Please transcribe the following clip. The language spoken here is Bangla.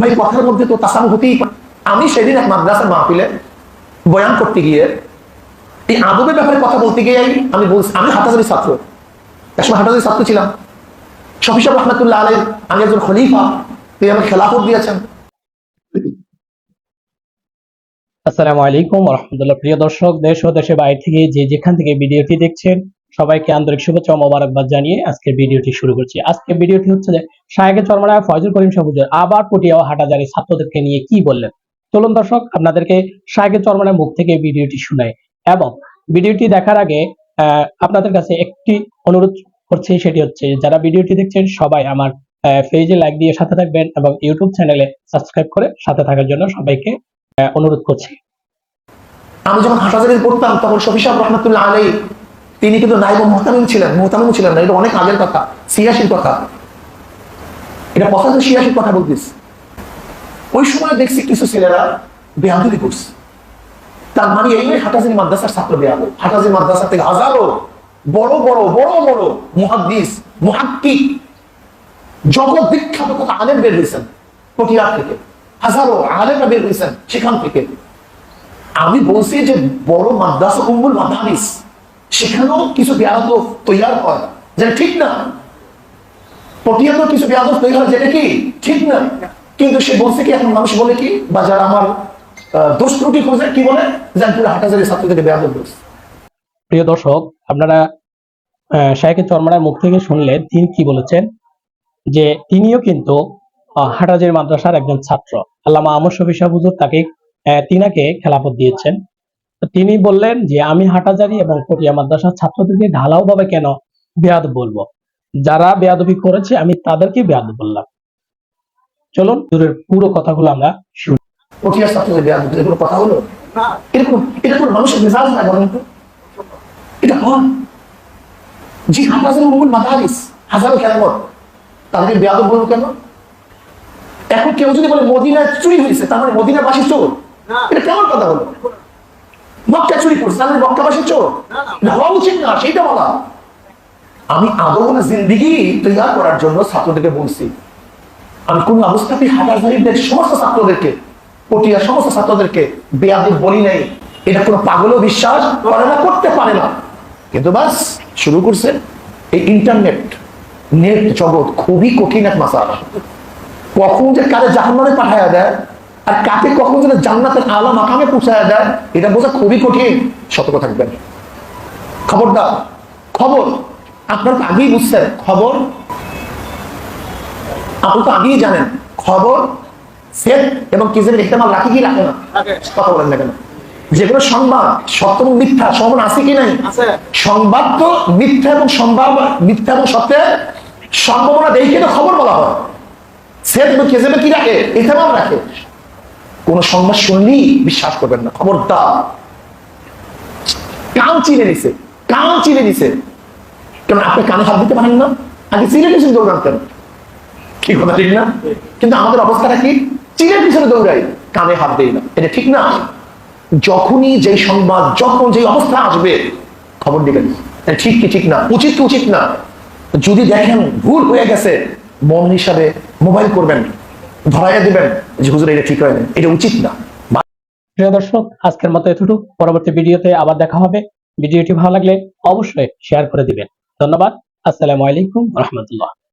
ভাই, কথার মধ্যে তো তাসাম হতেই পারে। আমি সেদিন এক মাদ্রাসার মাহফিলে বয়ান করতে গিয়ে, এই আদবের ব্যাপারে কথা বলতে গিয়ে আমি বলছি, আমি হাটাজারি ছাত্র। একসময় হাটাজারি ছাত্র ছিলাম। শফিসাব রহমতুল্লাহ আলাই আমি একজন খলিফা, তিনি আমাকে খেলাফত দিয়েছেন। আসসালামু আলাইকুম রহমতুল্লাহ। প্রিয় দর্শক, দেশ ও দেশের বাইরে থেকে যে যেখান থেকে ভিডিওটি দেখছেন সবাইকে আন্তরিক শুভেচ্ছা ও মোবারকবাদ জানিয়ে আজকের ভিডিওটি শুরু করছি। আজকের ভিডিওটি হচ্ছে যে শাহেকের চরমানায় ফয়জুল করিম সাহুজুর আবার পটিয়া হাটাজারি ছাত্রদেরকে নিয়ে কি বললেন? চলুন দর্শক, আপনাদেরকে শাহেকের চরমানায় মুখ থেকে ভিডিওটি শুনাই এবং ভিডিওটি দেখার আগে আপনাদের কাছে একটি অনুরোধ করছি, সেটি হচ্ছে যারা ভিডিওটি দেখছেন, সবাই আমার পেজে লাইক দিয়ে সাথে থাকবেন এবং ইউটিউব চ্যানেলে সাবস্ক্রাইব করে সাথে থাকার জন্য সবাইকে অনুরোধ করছি। আমি যখন হাটাজারি পড়তাম, তখন শফিসাব রহমতুল্লাহ আলাই তিনি কিন্তু নাইব মোহতামিম ছিলেন মোহতামিম ছিলেন না, এটা অনেক আগের কথা ছিয়াশির কথা। এটা পঁচাত্তর ছিয়াশির কথা বলতিস ওই সময় দেখছি কিছু ছেলেরা বেহাদুরি করছে। তার মানে এই হাটাজারি মাদ্রাসার ছাত্র বেয়াদ হাটাজারি মাদ্রাসা থেকে হাজারো বড় বড় বড় বড় মুহাদ্দিস, মুহাক্কিক, জগৎ বিখ্যাত কত আলেম বের হয়েছেন পটিয়ার থেকে। হাজারো আলেমরা বের হয়েছেন সেখান থেকে। আমি বলছি যে বড় মাদ্রাসা উম্মুল মাদারিস সেখানেও কিছু বেয়াদব তৈয়ার হয় যেটা ঠিক না। পটিয়াতেও কিছু বেয়াদব তৈরি হয়, যেটা কি? ঠিক না। কিন্তু সে বলছে কি, এখন মানুষ বলে কি, বা যারা আমার দোষ ত্রুটি খোঁজে, কি বলে? যে পুরো হাটাজারি ছাত্র থেকে বেয়াদব বলছি প্রিয় দর্শক, আপনারা শাহেকের চরমারার মুখ থেকে শুনলে তিনি কি বলেছেন? যে তিনিও কিন্তু হাটাজারি মাদ্রাসার একজন ছাত্র। আল্লামা আমর শফি হুজুর তাকে তিনাকে খেলাফত দিয়েছেন। তিনি বললেন যে আমি হাটাজারি এবং পটিয়া মাদ্রাসার ছাত্রদেরকে ঢালাও ভাবে কেন বেয়াদ বলব? যারা বেয়াদবি করেছে আমি তাদেরকে বেয়াদ বললাম। চলুন হুজুরের পুরো কথাগুলো আমরা শুনি। পটিয়ার ছাত্রদের বেয়াদব এগুলো কথা হলো? এরকম এটা কোনো মানুষের মেজাজ না বলেন তো। এটা হয় জি মাদারিস হাজারো খেলামত তাদেরকে বেয়াদব বলব কেন? এখন কেউ যদি বলে মদিনায় চুরি হয়েছে তার মানে মদিনাবাসী চোর। এটা কেমন কথা হলো? মক্কা চুরি করছে মানে মক্কাবাসী চোর? এটা হওয়া উচিত না সেইটা বলা। আমি আদৌ জিন্দিগি তৈরি করার জন্য ছাত্রদেরকে বলছি। আমি কোন অবস্থাতে হাটাজারিদের সমস্ত ছাত্রদেরকে পটিয়া সমস্ত ছাত্রদেরকে বেয়াদব বলি নাই। এটা কোনো পাগলও বিশ্বাস করে না করতে পারে না। কিন্তু বাস শুরু করছে এই ইন্টারনেট নেট জগৎ। খুবই কঠিন এক মাসা কখন যে কারে জাহান্নামে পাঠায়া দেয় আর কাকে কখন যেন জান্নাতের আলা মাকামে পৌঁছায় দেয় এটা বোঝা খুবই কঠিন। সতর্ক থাকবেন। খবরদার খবর। আপনারা তো আগেই বুঝছেন খবর। আপনি তো আগেই জানেন খবর সেট এবং কিজের ইহতেমাল রাখি কি রাখে না। কথা বলেন না কেন? যেগুলো সংবাদ সত্য এবং মিথ্যা সমান আছে কি নাই? সংবাদ তো মিথ্যা এবং সম্ভাব মিথ্যা এবং সত্যের সম্ভাবনা দেখে তো খবর বলা হয়। এবং কিজেবে কি রাখে? ইহতেমাল রাখে। কোন সংবাদ শুনলেই বিশ্বাস করবেন না। খবরদার। কান চিনে নিছে। কান চিনে নিছে। কেন আপনি কানে হাত দিতে পারেন না। আগে চিনে নিছেন দৌড়ান কেন? কি কথা, ঠিক না? কিন্তু আমাদের অবস্থাটা কি? চিনের পিছনে দৌড়াই। কানে হাত দেই না। এটা ঠিক না? যখনই যেই সংবাদ, যখন যেই অবস্থা আসবে, খবর দিবেন। ঠিক কি ঠিক না? উচিত কি উচিত না? যদি দেখেন ভুল হয়ে গেছে, মন হিসাবে মোবাইল করবেন। ধরাইয়া দিবেন। যে হুজুর, এটা ঠিক হয় এটা উচিত না। প্রিয় দর্শক, আজকের মতো এতটুকু। পরবর্তী ভিডিওতে আবার দেখা হবে। ভিডিওটি ভালো লাগলে অবশ্যই শেয়ার করে দিবেন। ধন্যবাদ। আসসালামু আলাইকুম রহমতুল্লাহ।